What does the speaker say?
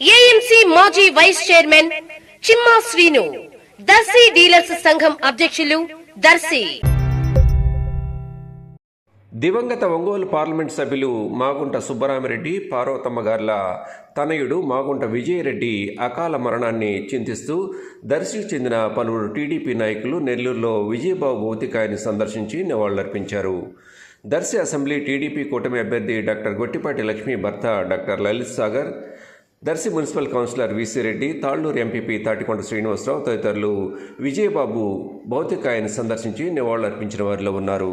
AMC మాజీ vice chairman Chimma Srinu Darsi dealers సంఘం అధ్యక్షులు దర్శి. దివంగత ఒంగోలు పార్లమెంట్ సభ్యులు మాగుంట సుబ్బరామిరెడ్డి పార్వతమ్మ గార్ల తనయుడు మాగుంట విజయరెడ్డి అకాల మరణాన్ని చింతిస్తూ దర్శికి చెందిన పలువురు టీడీపీ నాయకులు నెల్లూరులో విజయబాబు భౌతికాయని సందర్శించి నివాళులర్పించారు. దర్శి అసెంబ్లీ టీడీపీ కూటమి అభ్యర్థి డాక్టర్ గొట్టిపాటి లక్ష్మీ భర్త doctor Lalith Sagar Darsi municipal councillor VC Reddy Talluru MPP Tatikonda Srinivasarao తదితరులు విజయబాబు భౌతికాయాన్ని సందర్శించి నివాళులర్పించిన వారిలో ఉన్నారు.